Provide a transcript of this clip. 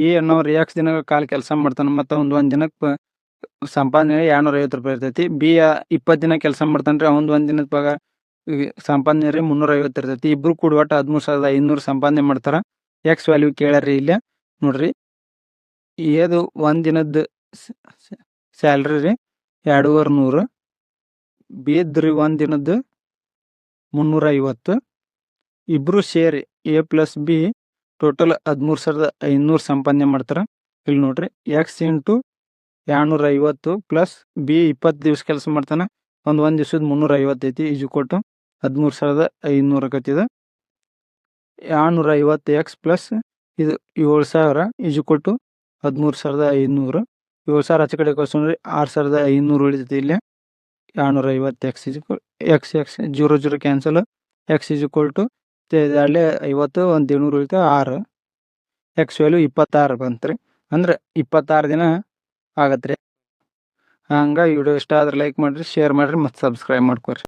A ಅನ್ನೋರು X ದಿನ ಕಾಲ ಕೆಲಸ ಮಾಡ್ತಾನೆ ಮತ್ತೆ ಒಂದು ಒಂದು ದಿನಕ್ಕೆ ಸಂಪಾದನೆ ಎರಡ್ನೂರ ಐವತ್ತು ರೂಪಾಯಿ ಇರ್ತೈತಿ. ಬಿ ಇಪ್ಪತ್ತು ದಿನ ಕೆಲಸ ಮಾಡ್ತಾನೆ ರೀ ಅವ್ನು ಒಂದು ದಿನದ ಪಗಾರ ಸಂಪಾದನೆ ರೀ ಮುನ್ನೂರ ಐವತ್ತು ಇರ್ತೈತಿ. ಇಬ್ರು ಕೂಡ ಒಟ್ಟು ಹದಿಮೂರು ಸಾವಿರದ ಐನೂರು ಸಂಪಾದನೆ ಮಾಡ್ತಾರ. ಎಕ್ಸ್ ವ್ಯಾಲ್ಯೂ ಕೇಳರಿ ಇಲ್ಲ. ನೋಡ್ರಿ, ಏದು ಒಂದು ದಿನದ ಸ್ಯಾಲ್ರಿ ರೀ ಎರಡೂವರೆ ನೂರು. ಬಿದ್ರಿ ಒಂದು ದಿನದ ಮುನ್ನೂರ ಐವತ್ತು ಇಬ್ರು ಸೇರಿ ಎ ಪ್ಲಸ್ ಬಿ ಟೋಟಲ್ ಹದಿಮೂರು ಸಾವಿರದ ಐನೂರು ಸಂಪಾದನೆ ಮಾಡ್ತಾರೆ. ಇಲ್ಲಿ ನೋಡ್ರಿ ಎಕ್ಸ್ ಇಂಟು ಎರಡ್ನೂರ ಐವತ್ತು ಪ್ಲಸ್ ಬಿ ಇಪ್ಪತ್ತು ದಿವ್ಸ ಕೆಲಸ ಮಾಡ್ತಾನೆ. ಒಂದು ಒಂದು ದಿವ್ಸದ ಮುನ್ನೂರ ಐವತ್ತೈತಿ ಈಜು ಕೊಟ್ಟು ಹದಿಮೂರು ಸಾವಿರದ ಐನೂರ ಆಕತಿದ ಎರಡ್ನೂರ ಐವತ್ತು ಎಕ್ಸ್ ಪ್ಲಸ್ ಇದು ಏಳು ಸಾವಿರ, ಈಜು ಕೊಟ್ಟು ಹದಿಮೂರು ಸಾವಿರದ ಐನೂರು. ಏಳು ಸಾವಿರ ಆಚೆ ಕಡೆ ಕಳ್ಸೋಣ್ರಿ ಆರು ಸಾವಿರದ ಐನೂರು ಉಳಿತೈತಿ ಇಲ್ಲಿ. ಎರಡ್ನೂರ ಐವತ್ತು X is X X zero zero cancel X is ಕೊಲ್ಟು ಅಲ್ಲೇ ಐವತ್ತು, ಒಂದು ಏಳ್ನೂರು ಉಳಿತು ಆರು. ಎಕ್ಸ್ ವ್ಯಾಲ್ಯೂ ಇಪ್ಪತ್ತಾರು ಬಂತು ರೀ ಅಂದ್ರೆ ಇಪ್ಪತ್ತಾರು ದಿನ ಆಗತ್ತೆ ರೀ ಹಂಗೆ ವಿಡಿಯೋ ಇಷ್ಟ ಆದ್ರೆ ಲೈಕ್ ಮಾಡಿರಿ ಶೇರ್ ಮಾಡಿರಿ ಮತ್ತು ಸಬ್ಸ್ಕ್ರೈಬ್ ಮಾಡ್ಕೊರಿ.